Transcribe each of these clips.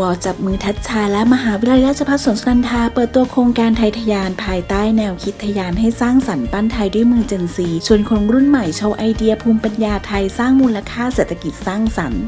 วจับมือทัชชาและมหาวิทยาลัยราชภัฏสวนสุนันทา เปิดตัวโครงการไทยทะยานภายใต้แนวคิดทะยานให้สร้างสรรค์ปั้นไทยด้วยมือเจนซีชวนคนรุ่นใหม่โชว์ไอเดียภูมิปัญญาไทยสร้างมูลค่าเศรษฐกิจสร้างสรรค์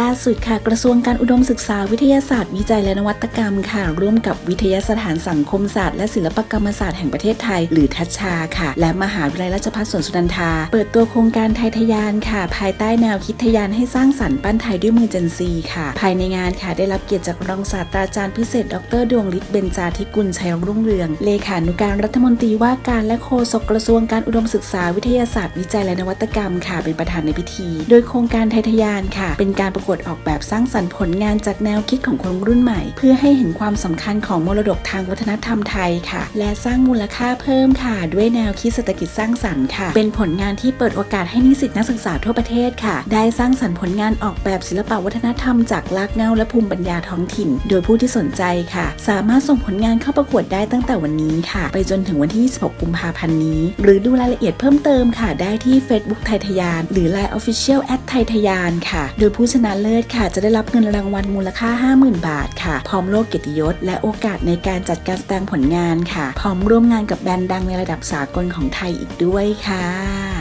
ล่าสุดค่ะกระทรวงการอุดมศึกษาวิทยาศาสตร์วิจัยและนวัตกรรมค่ะ ร่วมกับวิทยาสถานสังคมศาสตร์และศิลปกรรมศาสตร์แห่งประเทศไทย หรือทัชชาค่ะ และมหาวิทยาลัยราชภัฏสวนสุนันทา เปิดตัวโครงการไทยทะยานค่ะ ภายใต้แนวคิดทะยานให้สร้างสรรค์ปั้นไทยด้วยมือเจนซีค่ะ ภายในงานค่ะได้รับเกียรติจากรองศาสตราจารย์พิเศษ ดรดวงฤทธิ์เบญจาธิกุลชัยรุ่งเรือง เลขานุการรัฐมนตรีว่าการและโฆษกกระทรวงการอุดมศึกษาวิทยาศาสตร์วิจัยและนวัตกรรมค่ะเป็นประธานในพิธี โดยโครงการไทยทะยานค่ะ เป็นการประกวดออกแบบสร้างสรรค์ผลงานจากแนวคิดของคนรุ่นใหม่ เพื่อให้เห็นความสำคัญของมรดกทางวัฒนธรรมไทยค่ะ และสร้างมูลค่าเพิ่มค่ะ ด้วยแนวคิดเศรษฐกิจสร้างสรรค์ค่ะ เป็นผลงานที่เปิดโอกาสให้นิสิตนักศึกษาทั่วประเทศค่ะ ได้สร้างสรรค์ผลงานออกแบบศิลปวัฒนธรรมจากรากเงาและภูมิปัญญาท้องถิ่น โดยผู้ที่สนใจค่ะ สามารถส่งผลงานเข้าประกวดได้ตั้งแต่วันนี้ค่ะ ไปจนถึงวันที่ 26 กุมภาพันธ์นี้ หรือดูรายละเอียดเพิ่มเติมค่ะ ได้ที่ Facebook ไทยทยาน หรือ Line Official แอดไทยทยานค่ะ โดยผู้ชนะเลิศค่ะ จะได้รับเงินรางวัลมูลค่า 50,000 บาทค่ะ พร้อมโลกเกียรติยศ และโอกาสในการจัดการแสดงผลงานค่ะ พร้อมร่วมงานกับแบรนด์ดังในระดับสากลของไทยอีกด้วยค่ะ